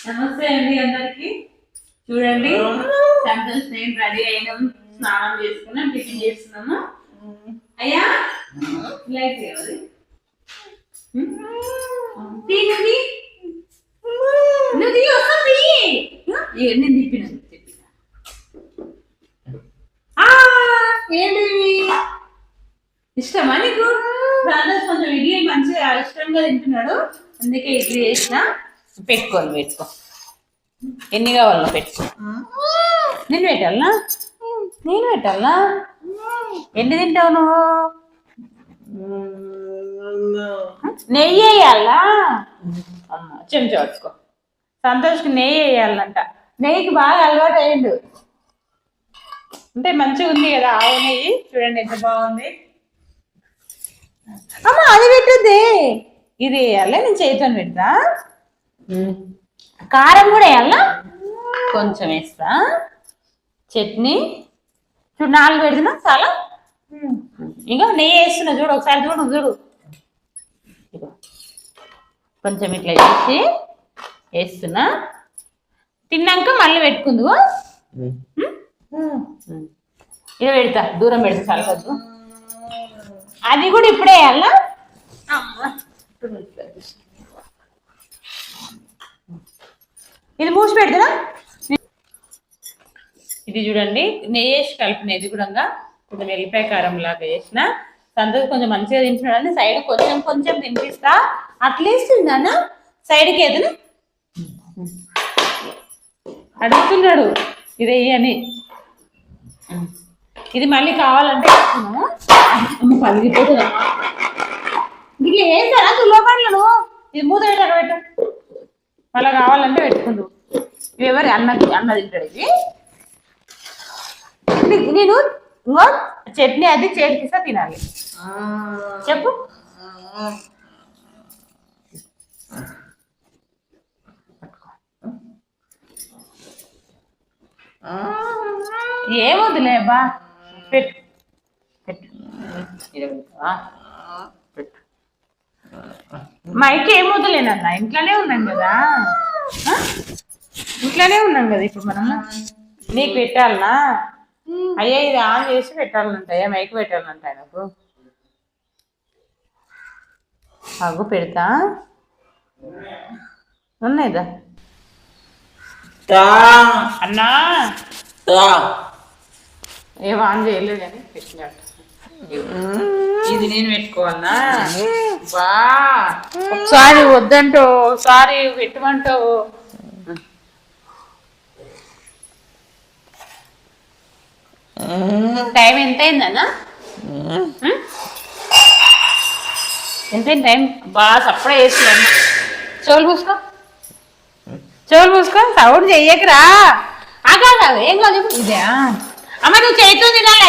నమస్తే అండి అందరికి. చూడండి సంతోష్ నేను రెడీ అయినాం స్నానం చేసుకున్నాం టిఫిన్ చేస్తున్నాము. అయ్యా లైట్ కావాలి తీనండి నువ్వు తీ. వస్తా తీ. ఏ, నేను తిప్పినాను తిప్పినా. ఆ, ఏంటిది ఇష్టమా నీకు? కొంచెం ఇడ్లీ మంచిగా ఇష్టంగా తింటున్నాడు. అందుకే ఇడ్లీ చేసిన. పెట్టుకోను పెట్టుకో. ఎన్ని కావాలో పెట్టుకో. నేను పెట్టాలనా? నేను పెట్టాలనా? ఎన్ని తింటావు నువ్వు? నెయ్యి వేయాలా? చెంచా పట్టుకో. సంతోష్కి నెయ్యి వేయాలంట. నెయ్యికి బాగా అలవాటు అయ్యిండు. అంటే మంచిగా ఉంది కదా ఆవు నెయ్యి. చూడండి ఎంత బాగుంది. అమ్మ అది పెట్టద్ది. ఇది వేయాలి నేను చేతితో పెడతా. కారం కూడా వేయాలా? కొంచెం వేస్తా. చట్నీ. చూడు నాలుగు పెడుతున్నా చాలా. ఇంకా నెయ్యి వేస్తున్నా చూడు ఒకసారి చూడు చూడు. కొంచెం ఇట్లా చేసి వేస్తున్నా. తిన్నాక మళ్ళీ పెట్టుకుందు ఇలా పెడతా దూరం పెడతా చల్లవద్దు అది కూడా ఇప్పుడే వేయాలా? ఇది మూసి పెడతా ఇది చూడండి నెయ్యి వేసి కలిపిన ఇది కూడా కొంచెం వెల్లిపాయ కారం లాగా వేసిన సంతోష్ కొంచెం మంచిగా తింటున్నాడు సైడ్ కొంచెం కొంచెం తినిపిస్తా అట్లీస్ట్ నాన్న సైడ్కి ఏదైనా అడుగుతున్నాడు ఇది అని ఇది మళ్ళీ కావాలంటే పలిగిపోతుందా ఇది ఏం ఇది వేసారా? తుల్లపండ్లను ఇది మూత పెట్టారు పెట్టు. మళ్ళీ కావాలంటే పెట్టుకుందు. ఇవి ఎవరి అన్నకి అన్న తింటాడు ఇది. నేను ఇంకో చట్నీ అది చేతికిస్తా తినాలి. చెప్పు. ఏమొద్దులే బా. పెట్టు. పెట్టు. మైకి ఏమొద్దులేనన్న ఇంట్లోనే ఉన్నాం కదా? ఇంట్లోనే ఉన్నాం కదా ఇప్పుడు మనం. నీకు పెట్టాలనా? అయ్యా ఇది ఆన్ చేసి పెట్టాలంట అయ్యా మైక్ పెట్టాలంట ఆయనకు. అగు పెడతా. ఉన్నాయిదా అన్నా. ఏం ఆన్ చేయలేదు కానీ పెట్టినాడు ఇది నేను పెట్టుకోవాలనా బా ఒకసారి వద్దంటో ఒకసారి పెట్టమంటావు. టైం ఎంత అయిందన్నా ఎంత టైం? బాగా సప్పుడే వేస్తున్నాను చెవులు పూసుకో చెవులు పూసుకో సౌండ్ చెయ్యకరా. ఆగా. కాదు ఏం కాదు. ఇదే అమ్మ నువ్వు చేతితో తినాలి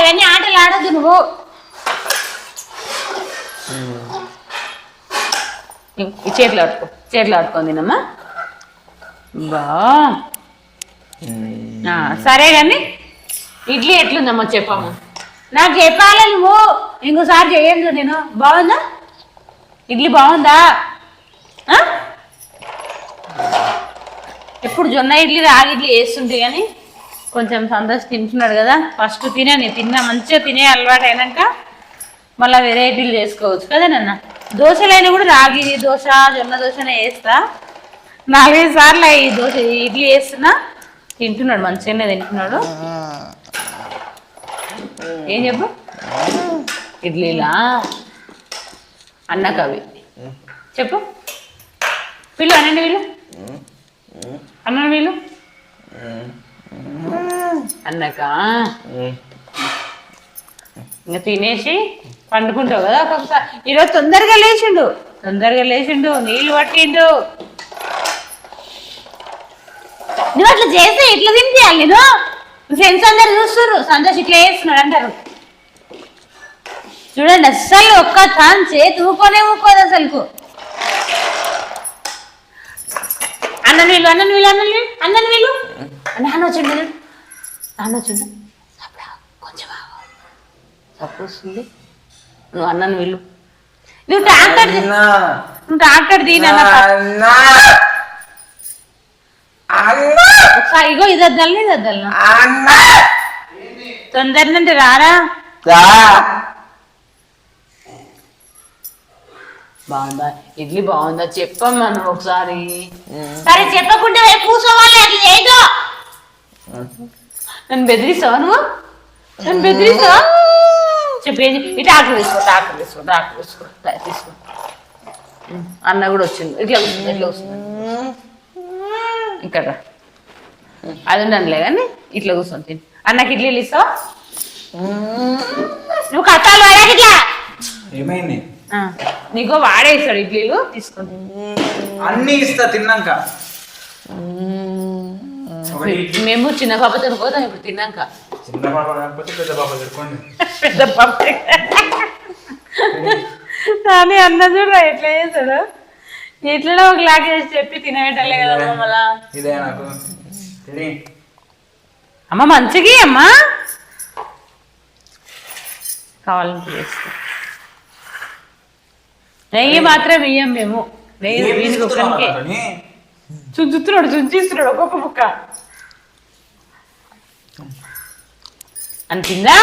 నువ్వు. ఈ ఆడుకో చేతులు ఆడుకోందినమ్మా బా. సరే కానీ ఇడ్లీ ఎట్లుందమ్మా చెప్పాము నాకు చెప్పాలి నువ్వు? ఇంకోసారి చేయండి నేను. బాగుందా? ఇడ్లీ బాగుందా? ఎప్పుడు జొన్న ఇడ్లీ రాగి ఇడ్లీ వేస్తుంటే కానీ కొంచెం సంతోష్ తింటున్నాడు కదా. ఫస్ట్ తినే నేను తిన్నా మంచిగా తినే అలవాటు అయినాక మళ్ళీ వెరైటీలు చేసుకోవచ్చు. కదా నాన్న? దోశలైనా కూడా రాగి దోశ జొన్న దోశనే వేస్తా నాలుగైదు సార్లు ఈ దోశ ఇడ్లీ వేస్తున్నా తింటున్నాడు మంచిగానే తింటున్నాడు. ఏం చెప్పు? ఇడ్లీలా? అన్నకవి. చెప్పు. వీళ్ళు అనండి వీళ్ళు అన్న వీళ్ళు అన్నక? ఇంకా తినేసి పండుకుంటావు కదా ఒక్కొక్కసారి. ఈరోజు తొందరగా లేచిండు. తొందరగా లేచిండు నీళ్ళు పట్టిండు. నువ్వు అట్లా చేస్తే ఇట్లా తినిపించాలి నేను? ఫ్రెండ్స్ అందరు చూస్తున్నారు సంతోష్ ఇట్లా చేస్తున్నాడు అంటారు. చూడండి అస్సలు ఒక్క ఛాన్స్ చేతి ఊకోనే ఊకోదు అసలు అన్నని వీళ్ళు అన్నని వీళ్ళు అన్నని వీళ్ళు అన్నని వీళ్ళు నాన్న వచ్చిండు వీళ్ళు. నాన్న వచ్చిండు అప్పుడు ఆగు, కొంచెం ఆగు. తప్పు వస్తుంది నువ్వు అన్నని వీళ్ళు. నువ్వు ట్రాక్టర్ నువ్వు ట్రాక్టర్ తీనన్న ఒకసారి ఇగో ఇది వద్దల్ని ఇది వద్దల్నా అన్న. తొందర నుండి రారా. బాగుందా? ఇడ్లీ బాగుందా? చెప్పమ్మా నువ్వు ఒకసారి. సరే చెప్పకుండా కూర్చోవాలి అట్లా ఏదో. నన్ను బెదిరిస్తావా నువ్వు? నన్ను బెదిరిస్తావా? చెప్పేది ఇటు ఆకలి తీసుకో ఆకలి తీసుకో ఆకలి తీసుకో దా, తీసుకో. అన్న కూడా వచ్చింది. ఇట్లా ఇట్లా వస్తుంది. ఇక్కడ రా. అది ఉండనులే కానీ ఇట్లా కూర్చొని తిని. అన్నకి ఇడ్లీలు ఇస్తావా? నువ్వు కష్టాలు వాడాకి ఇట్లా. ఏమైంది? నీకో వాడేస్తాడు ఇడ్లీలు తీసుకుంటా అన్ని ఇస్తా తిన్నాక. మేము చిన్న పాపతో పోతాం ఇప్పుడు తిన్నాక చిన్న పాప కాకపోతే పెద్ద పాప తెచ్చుకోండి పెద్ద పాప కానీ అన్న చూడ ఎట్లా చేస్తాడు ఎట్లా ఒక లాగ్ చేసి చెప్పి తినబెట్టాలి కదా మమ్మల్ని ఇదే నాకు అమ్మ మంచిగా అమ్మా కావాలంటే చేస్తా నెయ్యి మాత్రం ఇయ్యం మేము నెయ్యి? చుంచుతున్నాడు చుంచిస్తున్నాడు ఒక్కొక్క ముక్క అంతిందా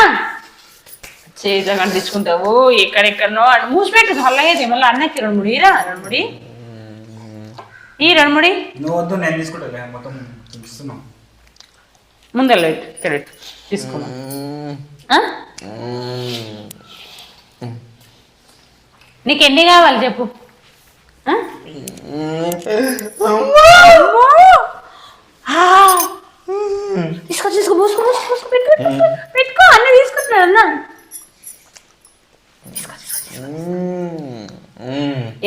చేతిలో కనిపించుకుంటావు. ఎక్కడెక్కడనో అటు మూసిపెట్టు చల్లగైతే మళ్ళీ అన్నకి రెండు ముడి రా రెండు ముడి. ఈ రెండు ముడి. నువ్వు వద్దు నేను తీసుకుంటా మొత్తం ఇస్తున్నాం ముందర పెట్టు ఇక్కడ పెట్టు తీసుకున్నాం. ఆ? నీకు ఎన్ని కావాలి చెప్పు ఆ? అమ్మో! ఆ! తీసుకో తీసుకో మూసుకో మూసుకో మూసుకో పెట్టుకో పెట్టుకో, పెట్టుకో అన్నీ తీసుకుంటున్నాను అన్న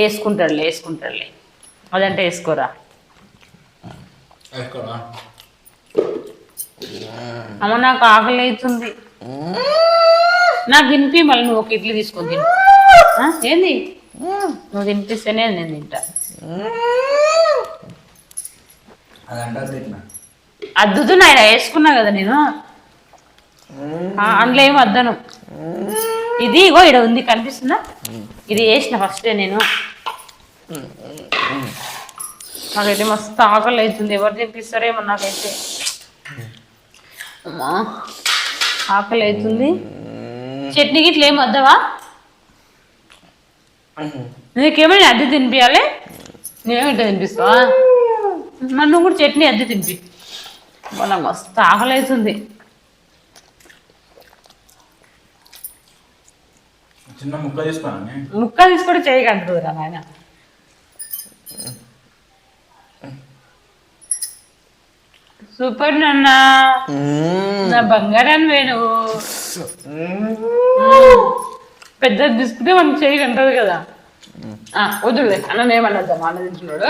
వేసుకుంటాడులే వేసుకుంటాడులే. అదంటే వేసుకోరా? అమ్మ నాకు ఆకలి అవుతుంది. నాకు తినిపి మళ్ళీ నువ్వు ఒక ఇడ్లీ తీసుకొని తిను? ఏంది? నువ్వు తినిపిస్తేనే నేను తింటా. అద్దుతున్నా ఆయన వేసుకున్నా కదా నేను. అందులో ఏం వద్దను ఇది ఇగో ఇక్కడ ఉంది కనిపిస్తుందా? ఇది వేసిన ఫస్ట్ నేను. నాకైతే మస్తు ఆకలి అవుతుంది ఎవరు తినిపిస్తారేమో నాకైతే. అమ్మా. ఆకలి అవుతుంది చట్నీ గిట్ల ఏం వద్దవా? నీకేమైనా అద్దె తినిపించాలి నేనేమిటో తినిపిస్తావా? మరి నువ్వు కూడా చట్నీ అద్దె తినిపి. నాకు మస్తు ఆకలి అవుతుంది చిన్న ముక్క తీసుకొని చేయగలుగుతుందిరా నాయన. సూపర్ నాన్న. నా బంగారాన్ని వేణు. పెద్ద తీసుకుంటే మనం చేయగంటది కదా. ఆ, వద్దులే అన్న ఏమన్నద్దాం అన్న తింటున్నాడు.